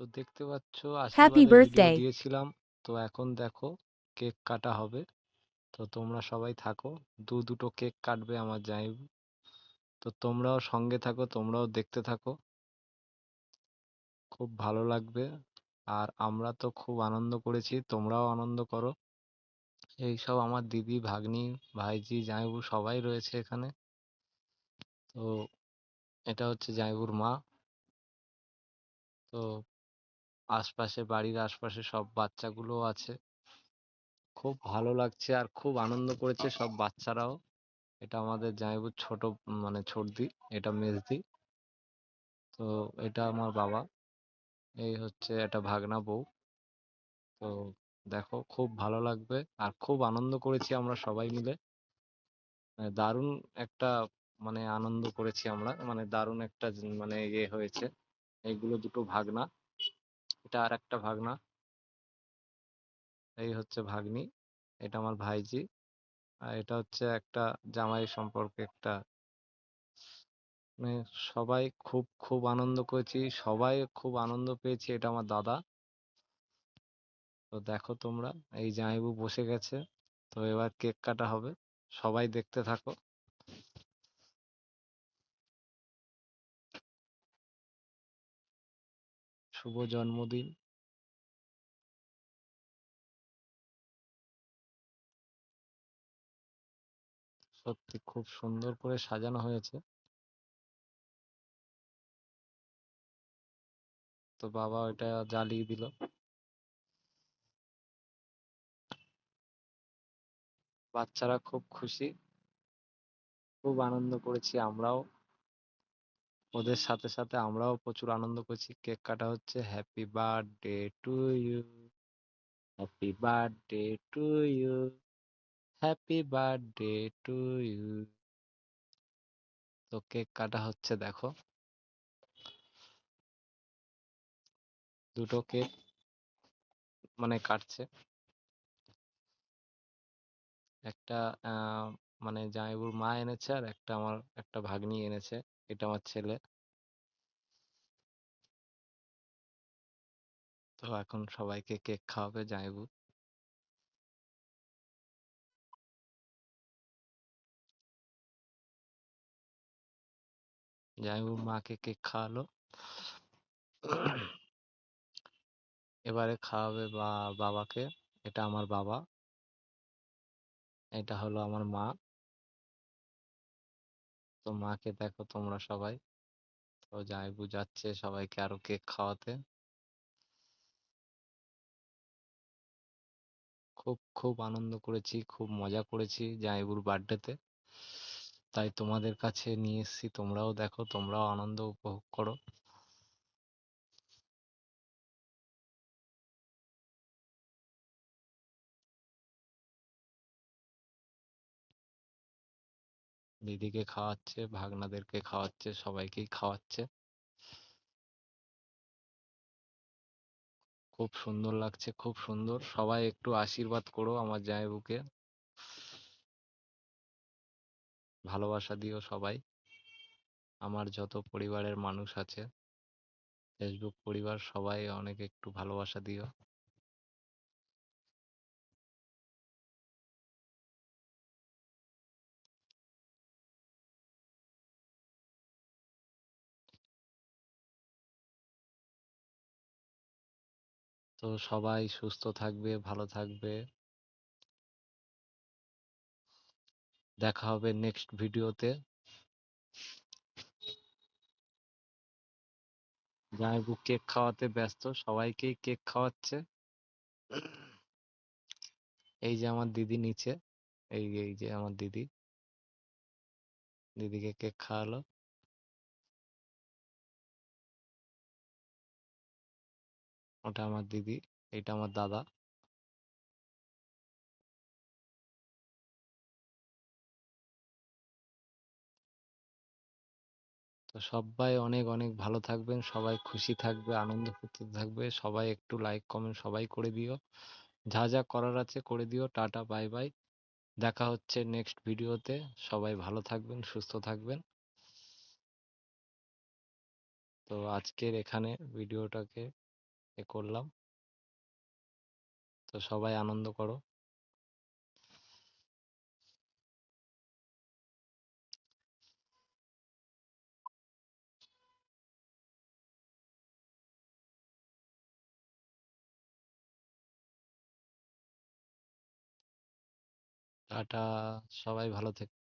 তো দেখতে পাচ্ছ Happy আশীর্বাদের ভিডিও দিয়েছিলাম। তো এখন দেখো কেক কাটা হবে। তো তোমরা সবাই থাকো। দু দুটো কেক কাটবে আমার জামাইবু তো তোমরাও সঙ্গে থাকো তোমরাও দেখতে থাকো। খুব ভালো লাগবে। আর আমরা তো খুব আনন্দ করেছি তোমরাও আনন্দ করো। এই সব আমার দিদি ভাগ্নি ভাইজি জামাইবু সবাই রয়েছে এখানে। তো এটা হচ্ছে জামাইবুর মা। তো আশপাশে বাড়ির আশপাশে সব বাচ্চাগুলোও আছে। খুব ভালো লাগছে আর খুব আনন্দ করেছে সব বাচ্চারাও। এটা আমাদের জামাইবুর ছোট মানে ছোটদি, এটা মেজদি। তো এটা আমার বাবা। এই হচ্ছে একটা ভাগনা বউ। তো দেখো, খুব ভালো লাগবে আর খুব আনন্দ করেছি আমরা সবাই মিলে। মানে দারুণ একটা মানে আনন্দ করেছি আমরা। মানে দারুণ একটা মানে ইয়ে হয়েছে। এগুলো দুটো ভাগনা। এটা আর একটা ভাগনা। এই হচ্ছে ভাগ্নি, এটা আমার ভাইজি। আর এটা হচ্ছে একটা জামাই সম্পর্কে একটা মানে সবাই খুব খুব আনন্দ করেছি, সবাই খুব আনন্দ পেয়েছি, এটা আমার দাদা। তো দেখো তোমরা, এই জামাইবু বসে গেছে। তো এবার কেক কাটা হবে, সবাই দেখতে থাকো। শুভ জন্মদিন। সত্যি খুব সুন্দর করে সাজানো হয়েছে। তো বাবা ওটা জ্বালিয়ে দিল। বাচ্চারা খুব খুশি। খুব আনন্দ করেছি আমরাও। ওদের সাথে সাথে আমরাও প্রচুর আনন্দ করছি। কেক কাটা হচ্ছে। Happy birthday to you happy birthday to you happy birthday to you তো কেক কাটা হচ্ছে, দেখো। দুটো কেক মানে কাটছে। একটা মানে জামাইবুর মা এনেছে আর একটা আমার, একটা ভাগ্নি এনেছে। এটা আমার ছেলে। তো এখন সবাইকে কেক খাওয়াবে, জামাইবু। জামাইবুর মাকে কেক খাওয়ালো। এবারে খাওয়াবে বা, বাবাকে। এটা আমার বাবা। এটা হলো আমার মা। তো মাকে দেখো তোমরা সবাই। তো জামাইবু যাচ্ছে সবাইকে আরও কেক খাওয়াতে। খুব খুব আনন্দ করেছি, খুব মজা করেছি জামাইবুর বার্থডেতে। তাই তোমাদের কাছে নিয়ে এসেছি, তোমরাও দেখো, তোমরাও আনন্দ উপভোগ করো। দিদিকে খাওয়াচ্ছে, ভাগনাদেরকে খাওয়াচ্ছে, সবাইকেই খাওয়াচ্ছে। খুব সুন্দর লাগছে, খুব সুন্দর। সবাই একটু আশীর্বাদ করো আমার জামাইবুকে। ভালোবাসা দিও সবাই। আমার যত পরিবারের মানুষ আছে ফেসবুক পরিবার সবাই অনেক একটু ভালোবাসা দিও। তো সবাই সুস্থ থাকবে, ভালো থাকবে। দেখা হবে নেক্সট ভিডিওতে জামাইবু কেক খাওয়াতে ব্যস্ত, সবাইকেই কেক খাওয়াচ্ছে। এই যে আমার দিদি নিচে, এই এই যে আমার দিদি। দিদিকে কেক খাওয়ালো। ওটা আমার দিদি এটা আমার দাদা। তো সবাই অনেক অনেক ভালো থাকবেন, সবাই খুশি থাকবে, আনন্দ ফুর্তিতে থাকবে, সবাই একটু লাইক কমেন্ট সবাই করে দিও। যা যা করার আছে করে দিও। টাটা বাই বাই দেখা হচ্ছে নেক্সট ভিডিওতে সবাই ভালো থাকবেন, সুস্থ থাকবেন। তো আজকের এখানে ভিডিওটাকে এ করলাম। তো সবাই আনন্দ করো। টাটা সবাই ভালো থেকো